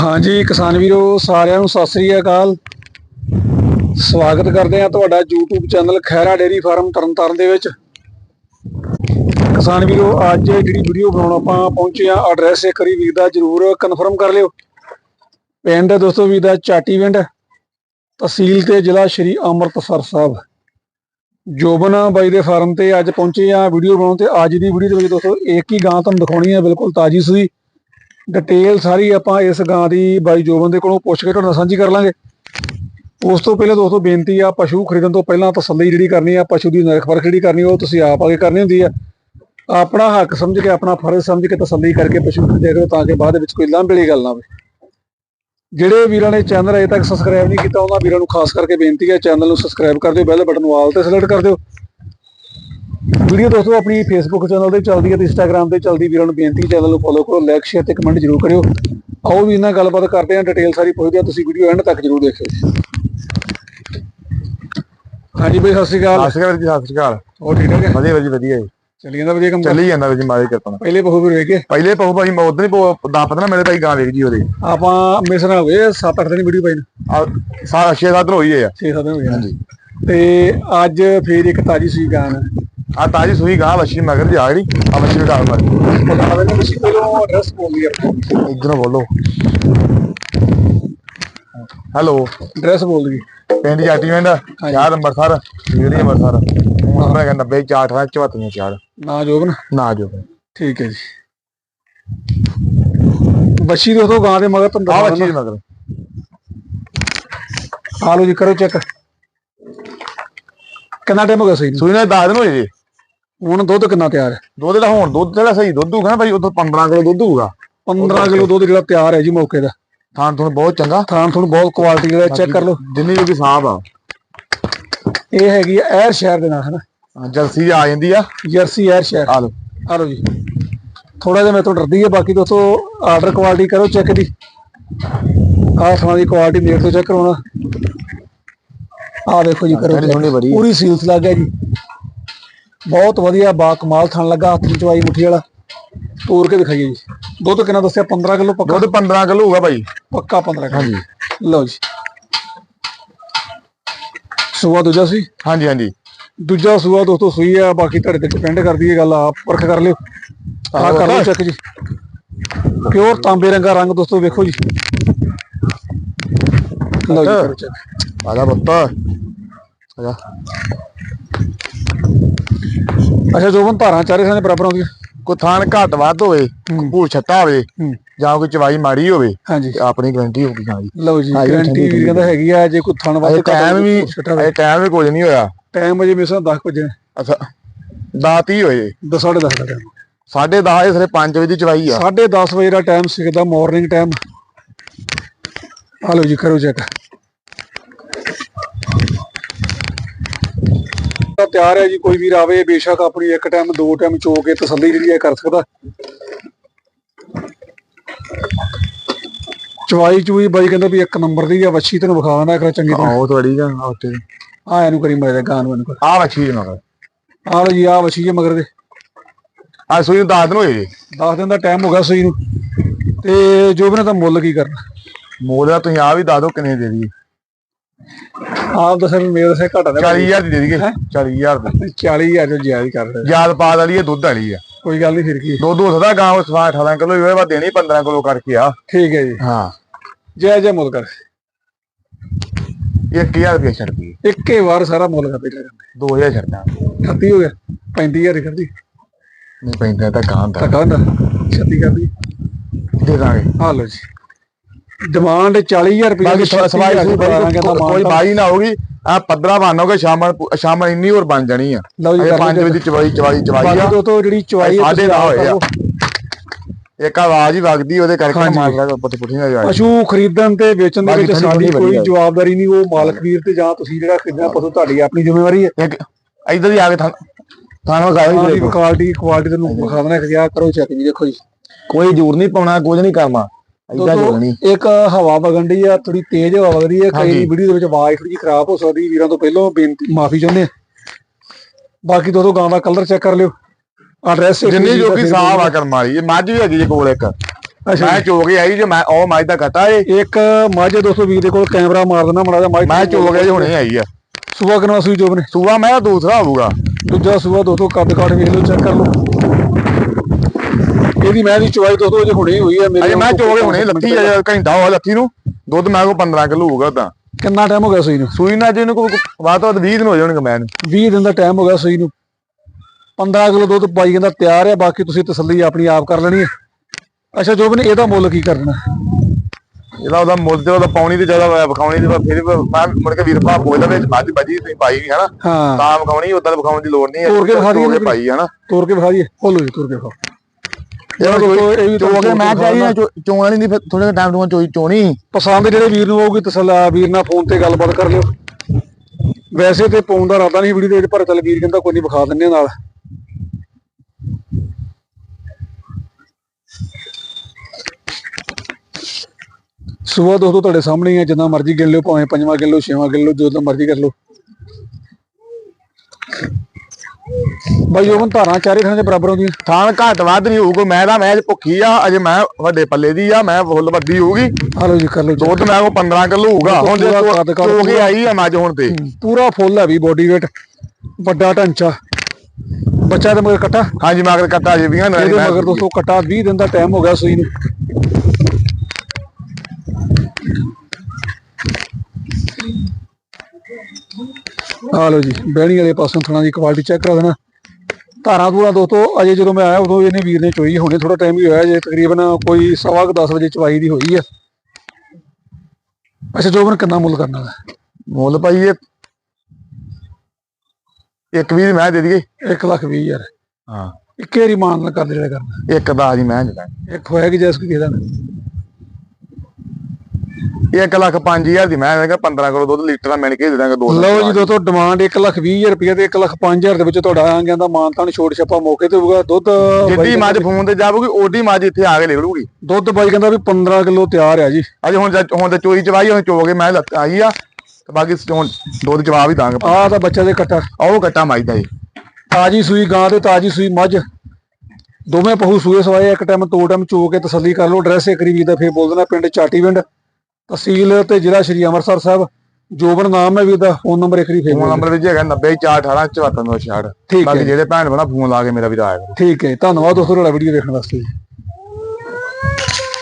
ਹਾਂਜੀ, ਕਿਸਾਨ ਵੀਰੋ, ਸਾਰਿਆਂ ਨੂੰ ਸਤਿ ਸ੍ਰੀ ਅਕਾਲ। ਸਵਾਗਤ ਕਰਦੇ ਆ ਤੁਹਾਡਾ YouTube channel Khaira dairy farm Tarn Taran ਦੇ ਵਿੱਚ। ਕਿਸਾਨ ਵੀਰੋ, ਅੱਜ ਜਿਹੜੀ ਵੀਡੀਓ ਬਣਾਉਣ ਆਪਾਂ ਪਹੁੰਚੇ ਆ ਐਡਰੈਸ ਇੱਕ ਵਾਰੀ ਵੀਰ ਦਾ ਜਰੂਰ ਕਨਫਰਮ ਕਰ ਲਿਓ। ਪਿੰਡ ਦੋਸਤੋ ਵੀਰ ਦਾ ਚਾਟੀਵਿੰਡ ਤਹਿਸੀਲ ਤੇ ਜ਼ਿਲ੍ਹਾ ਸ਼੍ਰੀ ਅੰਮ੍ਰਿਤਸਰ ਸਾਹਿਬ। ਜੋਬਨ ਬਾਈ ਦੇ ਫਾਰਮ ਤੇ ਅੱਜ ਪਹੁੰਚੇ ਆ ਵੀਡੀਓ ਬਣਾਉਣ ਤੇ ਅੱਜ ਦੀ ਵੀਡੀਓ ਦੇ ਵਿੱਚ ਦੋਸਤੋ, ਇੱਕ ਹੀ ਗਾਂ ਤੁਹਾਨੂੰ ਦਿਖਾਉਣੀ ਹੈ, ਬਿਲਕੁਲ ਤਾਜੀ ਸੂਈ। ਡਿਟੇਲ ਸਾਰੀ ਆਪਾਂ ਇਸ ਗਾਂ ਦੀ ਬਾਈ ਜੋਬਨ ਦੇ ਕੋਲੋਂ ਪੁੱਛ ਕੇ ਤੁਹਾਡੇ ਨਾਲ ਸਾਂਝੀ ਕਰ ਲਾਂਗੇ। ਉਸ ਤੋਂ ਪਹਿਲਾਂ ਦੋਸਤੋ ਬੇਨਤੀ ਆ, ਪਸ਼ੂ ਖਰੀਦਣ ਤੋਂ ਪਹਿਲਾਂ ਤਸੱਲੀ ਜਿਹੜੀ ਕਰਨੀ ਆ, ਪਸ਼ੂ ਦੀ ਨਿਰਖ ਪਰਖ ਜਿਹੜੀ ਕਰਨੀ, ਉਹ ਤੁਸੀਂ ਆਪ ਆ ਕੇ ਕਰਨੀ ਹੁੰਦੀ ਆ। ਆਪਣਾ ਹੱਕ ਸਮਝ ਕੇ, ਆਪਣਾ ਫਰਜ਼ ਸਮਝ ਕੇ ਤਸੱਲੀ ਕਰਕੇ ਪਸ਼ੂ ਖਰੀਦਿਆ ਕਰੋ, ਤਾਂ ਕਿ ਬਾਅਦ ਵਿੱਚ ਕੋਈ ਲਾਂਭੇ ਵਾਲੀ ਗੱਲ ਨਾ ਹੋਵੇ। ਜਿਹੜੇ ਵੀਰਾਂ ਨੇ ਚੈਨਲ ਅਜੇ ਤੱਕ ਸਬਸਕ੍ਰਾਈਬ ਨਹੀਂ ਕੀਤਾ, ਉਹਨਾਂ ਵੀਰਾਂ ਨੂੰ ਖਾਸ ਕਰਕੇ ਬੇਨਤੀ ਹੈ ਚੈਨਲ ਨੂੰ ਸਬਸਕ੍ਰਾਈਬ ਕਰ ਦਿਓ ਬੈਲ ਬਟਨ ਨੂੰ ਆਲ ਤੇ ਸਿਲੈਕਟ ਕਰ ਦਿਓ। ਵੀਡੀਓ ਦੋਸਤੋ ਆਪਣੀ ਫੇਸਬੁੱਕ ਚੈਨਲ ਤੇ ਚੱਲਦੀ ਹੈ ਤੇ ਇੰਸਟਾਗ੍ਰam ਤੇ ਚੱਲਦੀ ਵੀਰਾਂ ਨੂੰ ਬੇਨਤੀ ਚੈਨਲ ਨੂੰ ਫੋਲੋ ਕਰੋ ਲਾਈਕ ਸ਼ੇਅਰ ਤੇ ਕਮੈਂਟ ਜ਼ਰੂਰ ਕਰਿਓ। ਆਓ ਵੀ ਇਹਨਾਂ ਗੱਲਬਾਤ ਕਰਦੇ ਹਾਂ ਡਿਟੇਲ ਸਾਰੀ ਪੁੱਛਦੇ ਹਾਂ ਤੁਸੀਂ ਵੀਡੀਓ ਐਂਡ ਤੱਕ ਜ਼ਰੂਰ ਦੇਖਿਓ। ਹਾਂਜੀ ਬਈ ਸਤਿ ਸ਼੍ਰੀ ਅਕਾਲ। ਸਤਿ ਸ਼੍ਰੀ ਅਕਾਲ ਜੀ ਸਤਿ ਸ਼੍ਰੀ ਅਕਾਲ। ਹੋਰ ਠੀਕ ਠਾਕ ਹੈ? ਵਧੀਆ ਵਧੀਆ ਵਧੀਆ ਜੀ। ਚੱਲੀ ਜਾਂਦਾ ਵਧੀਆ ਕੰਮ? ਚੱਲੀ ਜਾਂਦਾ ਜੀ ਮਾਰੇ ਕਿਰਪਾ ਪਹਿਲੇ ਬਹੁ ਵੀ ਵੇਖੇ ਪਹਿਲੇ ਪਹੂ ਭਾਈ ਮੈਂ ਉਦੋਂ ਹੀ ਦਾ ਪਤਾ ਨਾ ਮੇਰੇ ਭਾਈ ਗਾਂ ਵੇਖ ਜੀ ਉਹਦੇ। ਆਪਾਂ ਮਿਸਰ ਹੋ ਗਏ 7-8 ਦਿਨ ਵੀਡੀਓ ਪਾਈ ਨੂੰ। ਸਾਰਾ 6 7 ਹੋਈ ਹੈ 6-7 ਦਿਨ ਹੋ ਗਏ ਹਾਂਜੀ। ਤੇ ਅੱਜ ਫੇਰ ਇੱਕ ਤਾਜੀ ਸੂਈ ਗਾਂ ਆ ਤਾਜੀ ਸੂਈ ਗਾਂ ਵਸ਼ੀ ਮਗਰ ਜਾ ਰਹੀ ਆ ਵਸ਼ੀ ਵਿਟਾਲ ਮਾਰ। ਬਤਾ ਦੇਣਾ ਤੁਸੀਂ ਪਹਿਲਾਂ ਐਡਰੈਸ ਬੋਲ ਦਿਆ ਇਧਰੋਂ ਬੋਲੋ। ਹੈਲੋ। ਐਡਰੈਸ ਬੋਲ ਦੀ ਪਿੰਡ ਜਾਟੀਵਿੰਡ ਯਾਰ ਅੰਮ੍ਰਿਤਸਰ? ਜਿਹੜੀ ਅੰਮ੍ਰਿਤਸਰ। ਮੈਂ ਕਹਿੰਦਾ 90 4 74 ਚਾਰ। ਨਾ ਜੋਬਨ? ਨਾ ਜੋ ਠੀਕ ਹੈ ਜੀ। ਬੱਚੀ ਦੋਸਤੋ ਗਾਂ ਦੇ ਮਗਰ ਤੁਹਾਨੂੰ ਆ ਦਿੰਦਾ। ਮਗਰ। ਆ ਲਓ ਜੀ ਕਰੋ ਚੈੱਕ। ਕਿੰਨਾ ਟਾਈਮ ਹੋ ਗਿਆ ਸਹੀ ਨੂੰ? ਸੂਈ ਨਾਲ 10 ਦਿਨ ਹੋਏ ਜੀ। ਹੁਣ ਦੁੱਧ ਕਿੰਨਾ ਤਿਆਰ ਹੈ? ਦੁੱਧ ਦਾ ਹੁਣ ਦੁੱਧ ਜਿਹੜਾ ਸਹੀ ਦੁੱਧ ਹੋਊਗਾ ਨਾ ਭਾਈ ਉਦੋਂ 15 ਕਿਲੋ ਦੁੱਧ ਹੋਊਗਾ। 15 ਕਿਲੋ ਦੁੱਧ ਜਿਹੜਾ ਤਿਆਰ ਹੈ ਜੀ ਮੌਕੇ ਦਾ। ਥਾਂ ਤੁਹਾਨੂੰ ਬਹੁਤ ਚੰਗਾ। ਥਾਂ ਤੁਹਾਨੂੰ ਬਹੁਤ ਕੁਆਲਿਟੀ ਜਿਹੜਾ ਚੈੱਕ ਕਰ ਲਓ। ਜਿੰਨੀ ਵੀ ਸਾਹਬ ਆ। ਇਹ ਹੈਗੀ ਆ ਐਰ ਸ਼ਹਿਰ ਦੇ ਨਾਲ ਹੈ ਨਾ ਜਰਸੀ ਆ ਜਾਂਦੀ ਆ। ਜਰਸੀ ਐਰ ਸ਼ਹਿਰ। ਆ ਲਓ। ਆ ਲਓ ਜੀ। ਥੋੜਾ ਜਿਹਾ ਮੇਰੇ ਤੋਂ ਡਰਦੀ ਹੈ ਬਾਕੀ ਦੋਸਤੋ ਆਰਡਰ ਕੁਆਲਿਟੀ ਕਰੋ ਚੈੱਕ ਦੀ। ਆਹ ਥਾਂ ਦੀ ਕੁਆਲਿਟੀ ਨੇੜ ਤੋਂ ਚੈੱਕ ਕਰਾਉਣਾ। ਆਹ ਦੇਖੋ ਜੀ ਕਰੋ। ਪੂਰੀ ਸੀਲਸ ਲੱਗ ਗਿਆ ਜੀ ਬਹੁਤ ਵਧੀਆ ਬਾ ਕਮਾਲ ਥਣ ਲੱਗਾ ਹੱਥ ਵਿੱਚ ਚਵਾਈ ਮੁੱਠੀ ਵਾਲਾ। ਤੋੜ ਕੇ ਦਿਖਾਈਏ ਜੀ। ਦੁੱਧ ਕਿੰਨਾ ਦੱਸਿਆ? 15 ਕਿਲੋ ਪੱਕਾ? ਦੁੱਧ 15 ਕਿਲੋ ਹੋਊਗਾ ਭਾਈ ਪੱਕਾ 15 ਕਿਲੋ। ਹਾਂਜੀ। ਲਓ ਜੀ। ਸੂਆ ਦੂਜਾ ਸੀ? ਹਾਂਜੀ ਹਾਂਜੀ। ਦੂਜਾ ਸੂਆ ਦੋਸਤੋ ਸੂਈ ਆ ਬਾਕੀ ਤੁਹਾਡੇ ਤੇ ਡਿਪੈਂਡ ਕਰਦੀ ਹੈ ਗੱਲ ਆਪ ਪਰਖ ਕਰ ਲਿਓ। ਆ ਕਰ ਲਓ ਚੈੱਕ ਜੀ। ਪਿਓਰ ਤਾਂਬੇ ਰੰਗਾ ਰੰਗ ਦੋਸਤੋ ਵੇਖੋ ਜੀ। ਲਓ ਜੀ ਕਰੋ check। ਆ ਜਾ ਪੁੱਤ। ਆ ਜਾ। ਅੱਛਾ ਜੋਬਨ ਧਾਰਾਂ ਚਾਰੇ ਸਾਨੇ ਬਰਾਬਰ ਆਉਂਦੀਆਂ ਕੋਈ ਥਾਨ ਘੱਟ ਵੱਧ ਹੋਵੇ। ਭੂਲ ਛੱਟਾ ਹੋਵੇ ਜਾਂ ਕੋਈ ਚਵਾਈ ਮਾੜੀ ਹੋਵੇ ਹਾਂਜੀ। ਆਪਣੀ ਗਰੰਟੀ ਹੋਊਗੀ ਹਾਂ ਜੀ ਲਓ ਜੀ ਇਹ ਗਰੰਟੀ ਵੀਰ ਕਹਿੰਦਾ ਹੈਗੀ ਆ ਜੇ ਕੋਈ ਥਣ ਵੱਧ ਟਾਈਮ ਵੀ ਅਜੇ ਟਾਈਮ ਵੀ ਕੁਝ ਨਹੀਂ ਹੋਇਆ। ਟਾਈਮ ਅਜੇ ਮੇਰੇ 10 ਵਜੇ। ਅੱਛਾ ਦਾਤ ਹੀ ਹੋਏ। 10 10:30 ਦਾ ਟਾਈਮ ਸਾਢੇ 10 ਇਹ ਸਾਰੇ 5 ਵਜੇ ਦੀ ਚਵਾਈ ਆ। 10:30 ਵਜੇ ਦਾ ਟਾਈਮ ਸਿੱਖਦਾ ਮਾਰਨਿੰਗ ਟਾਈਮ ਆ ਲਓ ਜੀ ਕਰੋ ਚੈੱਕ ਤਾਂ ਤਿਆਰ ਹੈ ਜੀ ਕੋਈ ਵੀਰ ਆਵੇ ਬੇਸ਼ੱਕ ਆਪਣੀ ਇੱਕ ਟਾਈਮ ਦੋ ਟਾਈਮ ਚੋ ਕੇ ਤਸੱਲੀ ਜਿਹੜੀ ਹੈ ਕਰ ਸਕਦਾ। ਚਵਾਈ ਚੂਈ ਬਾਈ ਕਹਿੰਦਾ ਵੀ ਇੱਕ ਨੰਬਰ ਦੀ ਆ ਵੱਛੀ ਤੈਨੂੰ ਵਿਖਾ ਦਿੰਦਾ ਇੱਕ ਚੰਗੀ ਤਰ੍ਹਾਂ। ਆਹ ਤੁਹਾਡੀ ਗਾ ਆ ਉੱਤੇ। ਆ ਇਹਨੂੰ ਕਰੀ ਮਰੇ ਗਾਂ ਨੂੰ ਇਹਨੂੰ ਆ ਵੱਛੀ ਦੇ ਮਗਰ। ਆ ਲਓ ਜੀ ਆ ਵੱਛੀ ਜੇ ਮਗਰ ਦੇ। ਆ ਸੂਈ ਨੂੰ 10 ਦਿਨ ਹੋਏ ਜੀ। 10 ਦਿਨ ਦਾ ਟਾਈਮ ਹੋ ਗਿਆ ਸੂਈ ਨੂੰ। ਤੇ ਜੋ ਵੀ ਨੇ ਤਾਂ ਮੁੱਲ ਕੀ ਕਰਨਾ? ਮੋਲ ਦਾ ਤੁਸੀਂ ਆ ਵੀ ਦੱਸ ਦਿਓ ਕਿੰਨੇ ਦੇ ਦੀ ਆਪ ਦੱਸਿਆ ਵੀ ਮੇਰੇ ਸੇ ਘਟਾ ਦੇ 40000 ਦੀ ਦੇ ਦਈਏ 40000 ਦੀ। 40000 ਜੋ ਜਾਇਜ਼ ਕਰ ਰਹੇ ਯਾਦ ਪਾ ਵਾਲੀ ਇਹ ਦੁੱਧ ਵਾਲੀ ਆ ਕੋਈ ਗੱਲ ਨਹੀਂ ਫਿਰ ਕੀ? ਦੋ ਦੋ ਸਦਾ ਗਾਂ ਸਵਾ 18 ਕਿਲੋ ਹੋਵੇ ਬਾ ਦੇਣੀ 15 ਕਿਲੋ ਕਰਕੇ ਆ। ਠੀਕ ਹੈ ਜੀ। ਹਾਂ। ਜੈ ਜੈ ਮੁੱਲ ਕਰ। 1000 ਰੁਪਏ ਛੱਡ ਦੀ ਇੱਕੇ ਵਾਰ ਸਾਰਾ ਮੁੱਲ ਕਰ ਕਰਨਾ 2000 ਛੱਡਣਾ 38 ਹੋ ਗਿਆ। 35000 ਹੀ ਕਰਦੀ ਨਹੀਂ ਪੈਂਦਾ ਤਾਂ ਗਾਂ ਦਾ ਧੱਕਾ ਹੁੰਦਾ। 36 ਕਰਦੀ ਦੇ ਦਾਂਗੇ। ਆ ਲਓ ਜੀ। ਡਿਮਾਂਡ 40000 ਰੁਪਏ ਬਾਕੀ ਦੀ ਸਵਾਈ ਕੋਈ ਬਾਈ ਨਾ ਹੋਗੀ ਆ ਪੱਧਰਾ ਬਣੋਗੇ ਸ਼ਾਮ ਸ਼ਾਮ ਇੰਨੀ ਹੋਰ ਬਣ ਜਾਣੀ ਆ। ਇਹ 5 ਵਜੇ ਦੀ ਚਵਾਈ ਚਵਾਈ ਚਵਾਈ ਆ। ਤੋਂ ਜਿਹੜੀ ਤੁਸੀਂ ਦਸ ਆਪ ਹੋਏ ਆ। ਇੱਕ ਆਵਾਜ਼ ਹੀ ਵਗਦੀ ਉਹਦੇ ਕਰਕੇ। ਮਾਰ ਰਿਹਾ ਪੱਤੀ ਪੁੱਠੀ ਨਾ ਜਾਏ। ਪਸ਼ੂ ਖਰੀਦਣ ਤੇ ਵੇਚਣ ਦੇ ਵਿੱਚ ਸਾਡੀ ਕੋਈ। ਜਵਾਬਦਾਰੀ ਨਹੀਂ ਉਹ ਮਾਲਕ ਵੀਰ ਤੇ ਜਾਂ ਤੁਸੀਂ ਜਿਹੜਾ ਖਰੀਦਣਾ ਪਸ਼ੂ ਤੁਹਾਡੀ ਆਪਣੀ ਜ਼ਿੰਮੇਵਾਰੀ ਹੈ। ਇੱਕ ਇਧਰ ਹੀ ਆ ਕੇ ਥਾਂ ਥਾਂ ਹੀ ਦੀ ਕੁਆਲਿਟੀ ਕੁਆਲਿਟੀ ਤੁਹਾਨੂੰ ਵਿਖਾ ਦੇਣਾ ਕਿ ਆ ਕਰੋ ਚੈੱਕ ਜੀ ਦੇਖੋ ਜੀ। ਕੋਈ ਜ਼ੋਰ ਨਹੀਂ ਪਾਉਣਾ ਕੁਝ ਨਹੀਂ ਕਰਨਾ। ਇਦਾਂ ਜੋੜਨੀ ਇੱਕ ਹਵਾ ਵਗਣ ਆ ਥੋੜੀ ਤੇਜ਼ ਹਵਾ ਵਗ ਰਹੀ ਹੈ ਕਈ। ਵੀਡੀਓ ਦੇ ਵਿੱਚ ਆਵਾਜ਼ ਥੋੜੀ ਜਿਹੀ ਖਰਾਬ ਹੋ ਸਕਦੀ ਵੀਰਾਂ ਤੋਂ ਪਹਿਲਾਂ ਬੇਨਤੀ ਮਾਫੀ ਚਾਹੁੰਦੇ ਆ ਬਾਕੀ ਦੋਸਤੋ ਗਾਂ ਦਾ ਕਲਰ ਚੈੱਕ ਕਰ ਲਿਓ। ਐਡਰੈਸ ਜਿੰਨੀ ਜੋਗੀ ਸਾਹ ਆ ਕਰ ਮਾਰੀ ਇਹ ਮੱਝ ਵੀ ਹੈਗੀ ਜੇ ਕੋਲ ਇੱਕ। ਅੱਛਾ ਮੈਂ ਚੋ ਕੇ ਆਈ ਜੇ ਮੈਂ ਉਹ ਮੱਝ ਦਾ ਘਟਾ ਏ। ਇੱਕ ਮੱਝ ਦੋਸਤੋ ਵੀਰ ਦੇ ਕੋਲ ਕੈਮਰਾ ਮਾਰ ਦੇਣਾ ਮੜਾ ਜਾ ਮੱਝ ਮੈਂ ਚੋ ਕੇ ਹੁਣੇ ਆਈ ਆ। ਸੂਆ ਕਿੰਨਾ ਸੂਈ ਜੋਬ ਨੇ? ਸੂਆ ਮੈਂ ਦੂਸਰਾ ਹੋਊਗਾ। ਦੂਜਾ ਸੂਆ ਦੋਸਤੋ ਕੱਦ ਕਾਠ ਵੇਖ ਲਓ ਚੈੱਕ ਕਰ ਲਓ। ਇਹਦੀ ਮੈਂ ਦੀ ਚੁਆਈ ਦੋਸਤੋ ਜੇ ਹੁਣੇ ਹੀ ਹੋਈ ਹੈ ਮੇਰੇ ਅਜੇ ਮੈਂ ਚੋ ਕੇ ਹੁਣੇ ਲੱਥੀ ਆ ਘੰਟਾ ਹੋਇਆ ਲੱਥੀ ਨੂੰ। ਦੁੱਧ ਮੈਂ ਕੋ 15 ਕਿਲੋ ਹੋਊਗਾ ਤਾਂ ਕਿੰਨਾ ਟਾਈਮ ਹੋ ਗਿਆ ਸੂਈ ਨੂੰ? ਸੂਈ ਨਾ ਜਿਹਨੂੰ ਕੋ ਬਾਤ ਤੋਂ 20 ਦਿਨ ਹੋ ਜਾਣਗੇ ਮੈਂ 20 ਦਿਨ ਦਾ ਟਾਈਮ ਹੋ ਗਿਆ ਸੂਈ ਨੂੰ। 15 ਕਿਲੋ ਦੁੱਧ ਪਾਈ ਜਾਂਦਾ ਤਿਆਰ ਹੈ ਬਾਕੀ ਤੁਸੀਂ ਤਸੱਲੀ ਆਪਣੀ ਆਪ ਕਰ ਲੈਣੀ ਹੈ ਅੱਛਾ ਜੋਬ ਨੇ ਇਹਦਾ ਮੁੱਲ ਕੀ ਕਰਨਾ? ਇਹਦਾ ਉਹਦਾ ਮੁੱਲ ਤੇ ਉਹਦਾ ਪਾਉਣੀ ਤੇ ਜ਼ਿਆਦਾ ਵਿਖਾਉਣੀ ਤੇ ਫਿਰ ਵੀ ਮੈਂ ਮੁੜ ਕੇ ਵੀਰ ਭਾ ਪੁੱਛਦਾ ਵਿੱਚ ਮੱਝ ਬਾਜੀ ਤੁਸੀਂ ਪਾਈ ਵੀ ਹਨਾ? ਹਾਂ। ਤਾਂ ਵਿਖਾਉਣੀ ਉਦਾਂ ਵਿਖਾਉਣ ਦੀ ਲੋੜ ਨਹੀਂ ਤੋੜ ਕੇ ਵਿਖਾ ਦਈਏ ਨਾ ਪਾਈ ਹਨਾ? ਤੋੜ ਕੇ ਵਿਖਾ ਦਈਏ। ਖੋਲੋ ਜੀ ਤੋੜ ਕੇ ਵਿਖਾਓ। ਇਹ ਦੋਸਤੋ, ਇਹ ਵੀ ਚੋ ਕੇ ਤੁਹਾਨੂੰ ਮੈਂ ਵਿਖਾਉਣਾ। ਚਾਹੀ ਨਾ ਚੋਣ ਵਾਲੀ ਨਹੀਂ ਫਿਰ ਥੋੜੇ ਟਾਈਮ ਤੋਂ ਚੋਈ ਚੋਣੀ। ਪਸੰਦ ਜਿਹੜੇ ਵੀਰ ਨੂੰ ਆਊਗੀ ਤਸੱਲਾ ਵੀਰ ਨਾਲ ਫੋਨ ਤੇ ਗੱਲਬਾਤ ਕਰ ਲਿਓ। ਵੈਸੇ ਤੇ ਪਾਉਣ ਦਾ ਇਰਾਦਾ ਨਹੀਂ ਵੀਡੀਓ ਦੇ ਵਿੱਚ ਪਰ ਚੱਲ ਵੀਰ ਕਹਿੰਦਾ ਕੋਈ ਨਹੀਂ ਵਿਖਾ ਦਿੰਨੇ ਆ ਨਾਲ। ਸੁਬਾ ਦੋਸਤੋ ਤੁਹਾਡੇ ਸਾਹਮਣੇ ਹੀ ਜਿੰਨਾ ਮਰਜ਼ੀ ਗਿਣ ਲਿਓ ਭਾਵੇਂ ਪੰਜਵਾਂ ਗਿਣ ਲਓ ਛੇਵਾਂ ਗਿਣ ਲਓ ਜੋ ਮਰਜ਼ੀ ਕਰ ਲਓ। ਬਾਈ ਉਹ ਧਾਰਾਂ ਚਾਰੇ ਥਾਂ ਦੇ ਬਰਾਬਰ ਆਉਂਦੀਆਂ। ਥਾਣ ਘੱਟ ਵੱਧ ਨਹੀਂ ਹੋਊਗਾ ਮੈਂ ਤਾਂ ਮੈਚ ਭੁੱਖੀ ਆ ਅਜੇ ਮੈਂ ਵੱਡੇ ਪੱਲੇ ਦੀ ਆ ਮੈਂ ਫੁੱਲ ਵੱਡੀ ਹੋਊਗੀ। ਹਾਲੋ ਜੀ ਕਰ ਜੀ। ਦੁੱਧ ਮੈਂ ਕੋ 15 ਕਿਲੋ ਹੋਊਗਾ ਹੁਣ ਜੇ ਚੋ ਕੇ ਆਈ ਆ ਮੱਝ ਹੁਣ ਤੇ। ਪੂਰਾ ਫੁੱਲ ਹੈ ਵੀ ਬੋਡੀ weight ਵੱਡਾ ਢਾਂਚਾ। ਬੱਚਾ ਦੇ ਮਗਰ ਕੱਟਾ? ਹਾਂਜੀ ਮਗਰ ਕੱਟਾ ਜੀ ਵੀਆਂ ਇਹਦੇ ਮਗਰ ਦੋਸਤੋ ਕੱਟਾ 20 ਦਿਨ ਦਾ ਟਾਈਮ ਹੋ ਗਿਆ ਸੂਈ ਨੂੰ। ਆ ਲਓ ਜੀ ਬਹਿਣੀ ਵਾਲੇ ਪਾਸੋਂ ਥਣਾ ਦੀ ਕੁਆਲਿਟੀ ਚੈੱਕ ਕਰਾ ਦੇਣਾ। ਧਾਰਾਂ ਧੂਰਾਂ ਦੋਸਤੋ ਅਜੇ ਜਦੋਂ ਮੈਂ ਆਇਆ ਉਦੋਂ ਇਹਨੇ ਵੀਰ ਨੇ ਚੋਈ ਹੋਣੀ ਥੋੜਾ ਟਾਈਮ ਹੀ ਹੋਇਆ ਜੇ ਤਕਰੀਬਨ ਕੋਈ 10:30 ਵਜੇ ਚਵਾਈ ਦੀ ਹੋਈ ਆ। ਅੱਛਾ ਜੋਬਨ ਕਿੰਨਾ ਮੁੱਲ ਕਰਨਾ ਹੈ ਮੁੱਲ ਪਾਈ ਇਹ ਇੱਕ ਵੀਰ ਮੈਂ ਦੇ ਦਈਏ। 1 ਲੱਖ 20 ਹਜ਼ਾਰ। ਹਾਂ। ਇੱਕੇ ਰਿਮਾਨ ਨਾਲ ਜਿਹੜਾ ਕਰਨਾ? ਇੱਕ ਦਾ ਜੀ ਮੈਂ ਜਿਹੜਾ ਇੱਕ ਹੋਇਆ ਕਿ ਜੈਸ ਕੋਈ ਕਿਹਦਾ 1 ਲੱਖ 5000 ਦੀ ਮੈਂ ਕਹਿੰਦਾ 15 ਕਿਲੋ ਦੁੱਧ ਲੀਟਰ ਦਾ ਮਿਲ ਕੇ ਦੇ ਦਾਂਗਾ ਦੋ ਲਓ ਜੀ ਦੋਸਤੋ ਡਿਮਾਂਡ 1 ਲੱਖ 20000 ਰੁਪਏ ਤੇ 1 ਲੱਖ 5000 ਦੇ ਵਿੱਚ ਤੁਹਾਡਾ ਆਂਗਿਆਂ ਦਾ ਮਾਨਤਾਨ ਛੋਟ ਛਾਪਾ ਮੌਕੇ ਤੇ ਹੋਊਗਾ। ਦੁੱਧ ਜਿੱਦੀ ਮੱਝ ਫੋਨ ਤੇ ਜਾਵੂਗੀ ਓਡੀ ਮੱਝ ਇੱਥੇ ਆ ਕੇ ਲੈ ਦੁੱਧ ਬਾਈ ਕਹਿੰਦਾ ਵੀ 15 ਕਿਲੋ ਤਿਆਰ ਹੈ ਜੀ। ਅਜੇ ਹੁਣ ਹੁਣ ਤਾਂ ਚੋਈ ਚਵਾਈ ਹੁਣ ਚੋ ਕੇ ਮੈਂ ਆਈ ਆ ਤੇ ਬਾਕੀ ਹੁਣ ਦੁੱਧ ਚਵਾ ਵੀ ਦਾਂਗੇ। ਆ ਤਾਂ ਬੱਚਾ ਦੇ ਕੱਟਾ। ਉਹ ਕੱਟਾ ਮਾਈਦਾ ਜੀ। ਤਾਜੀ ਸੂਈ ਗਾਂ ਤੇ ਤਾਜੀ ਸੂਈ ਮੱਝ। ਦੋਵੇਂ ਪਹੂ ਸੂਏ ਸਵਾਏ ਇੱਕ ਟਾਈਮ ਦੋ ਟਾਈਮ ਚੋ ਕੇ ਤਸੱਲੀ ਕਰ ਲੋ ਐਡਰੈਸ ਇੱਕ ਰੀ ਵੀ ਦਾ ਫੇਰ ਬੋਲ ਦੇਣਾ ਪਿੰਡ ਚਾਟੀਵਿੰਡ ਤਹਿਸੀਲ ਤੇ ਜ਼ਿਲ੍ਹਾ ਸ਼੍ਰੀ ਅੰਮ੍ਰਿਤਸਰ ਸਾਹਿਬ। ਜੋਬਨ ਨਾਮ ਹੈ ਵੀਰ ਦਾ ਫੋਨ ਨੰਬਰ ਇੱਕ ਫੇਰ ਫੋਨ। ਨੰਬਰ ਵਿੱਚ ਹੈਗਾ 90418 7496 ਠੀਕ ਬਾਕੀ ਹੈ ਜਿਹੜੇ ਭੈਣ ਬਣਾ ਫੋਨ ਲਾ ਕੇ ਮੇਰਾ ਵੀ ਕਰੋ। ਠੀਕ ਹੈ। ਧੰਨਵਾਦ ਦੋਸਤੋ ਤੁਹਾਡਾ ਵੀਡੀਓ ਦੇਖਣ ਵਾਸਤੇ।